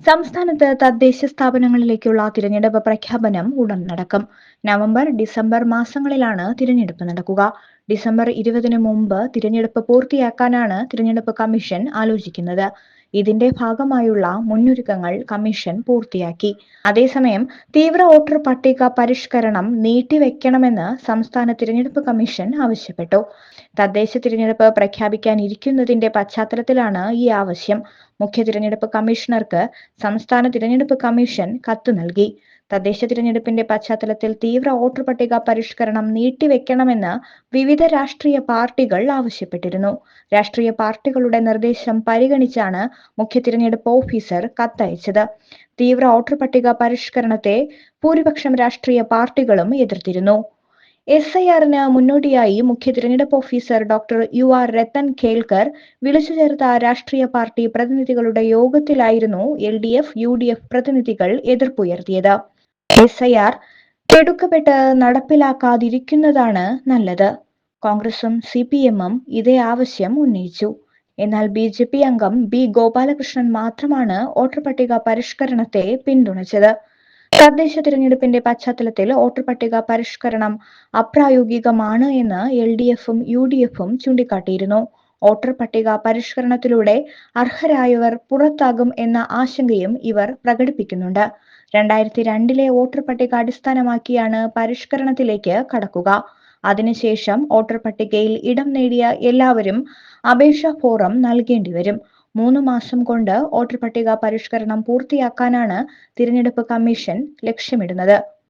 സംസ്ഥാനത്ത് തദ്ദേശ സ്ഥാപനങ്ങളിലേക്കുള്ള തിരഞ്ഞെടുപ്പ് പ്രഖ്യാപനം ഉടൻ നടക്കും. നവംബർ ഡിസംബർ മാസങ്ങളിലാണ് തിരഞ്ഞെടുപ്പ് നടക്കുക. ഡിസംബർ ഇരുപതിന് മുമ്പ് തിരഞ്ഞെടുപ്പ് പൂർത്തിയാക്കാനാണ് തിരഞ്ഞെടുപ്പ് കമ്മീഷൻ ആലോചിക്കുന്നത്. ഇതിന്റെ ഭാഗമായുള്ള മുന്നൊരുക്കങ്ങൾ കമ്മീഷൻ പൂർത്തിയാക്കി. അതേസമയം തീവ്ര വോട്ടർ പട്ടിക പരിഷ്കരണം നീട്ടിവെക്കണമെന്ന് സംസ്ഥാന തിരഞ്ഞെടുപ്പ് കമ്മീഷൻ ആവശ്യപ്പെട്ടു. തദ്ദേശ തിരഞ്ഞെടുപ്പ് പ്രഖ്യാപിക്കാനിരിക്കുന്നതിന്റെ പശ്ചാത്തലത്തിലാണ് ഈ ആവശ്യം. മുഖ്യ തിരഞ്ഞെടുപ്പ് കമ്മീഷണർക്ക് സംസ്ഥാന തിരഞ്ഞെടുപ്പ് കമ്മീഷൻ കത്ത് നൽകി. തദ്ദേശ തിരഞ്ഞെടുപ്പിന്റെ പശ്ചാത്തലത്തിൽ തീവ്ര വോട്ടർ പട്ടിക പരിഷ്കരണം നീട്ടിവെക്കണമെന്ന് വിവിധ രാഷ്ട്രീയ പാർട്ടികൾ ആവശ്യപ്പെട്ടിരുന്നു. രാഷ്ട്രീയ പാർട്ടികളുടെ നിർദ്ദേശം പരിഗണിച്ചാണ് മുഖ്യ തിരഞ്ഞെടുപ്പ് ഓഫീസർ കത്തയച്ചത്. തീവ്ര വോട്ടർ പട്ടിക പരിഷ്കരണത്തെ ഭൂരിപക്ഷം രാഷ്ട്രീയ പാർട്ടികളും എതിർത്തിരുന്നു. എസ് ഐ ആറിന് മുന്നോടിയായി മുഖ്യ തിരഞ്ഞെടുപ്പ് officer doctor U R Rathan Kelkar വിളിച്ചു ചേർത്ത രാഷ്ട്രീയ പാർട്ടി പ്രതിനിധികളുടെ യോഗത്തിലായിരുന്നു L D F U D F പ്രതിനിധികൾ എതിർപ്പുയർത്തിയത്. എസ് ഐ ആർ കെടുക്കപ്പെട്ട് നടപ്പിലാക്കാതിരിക്കുന്നതാണ് നല്ലത്. കോൺഗ്രസും സി പി എമ്മും ഇതേ ആവശ്യം ഉന്നയിച്ചു. എന്നാൽ ബി ജെ പി അംഗം ബി ഗോപാലകൃഷ്ണൻ മാത്രമാണ് വോട്ടർ പട്ടിക പരിഷ്കരണത്തെ പിന്തുണച്ചത്. തദ്ദേശ തിരഞ്ഞെടുപ്പിന്റെ പശ്ചാത്തലത്തിൽ വോട്ടർ പട്ടിക പരിഷ്കരണം അപ്രായോഗികമാണ് എന്ന് എൽ ഡി എഫും യു ഡി എഫും ചൂണ്ടിക്കാട്ടിയിരുന്നു. വോട്ടർ പട്ടിക പരിഷ്കരണത്തിലൂടെ അർഹരായവർ പുറത്താകും എന്ന ആശങ്കയും ഇവർ പ്രകടിപ്പിക്കുന്നുണ്ട്. രണ്ടായിരത്തി രണ്ടിലെ വോട്ടർ പട്ടിക അടിസ്ഥാനമാക്കിയാണ് പരിഷ്കരണത്തിലേക്ക് കടക്കുക. അതിനുശേഷം വോട്ടർ പട്ടികയിൽ ഇടം നേടിയ എല്ലാവരും അപേക്ഷാ ഫോറം നൽകേണ്ടി വരും. മൂന്ന് മാസം കൊണ്ട് വോട്ടർ പട്ടിക പരിഷ്കരണം പൂർത്തിയാക്കാനാണ് തിരഞ്ഞെടുപ്പ് കമ്മീഷൻ ലക്ഷ്യമിടുന്നത്.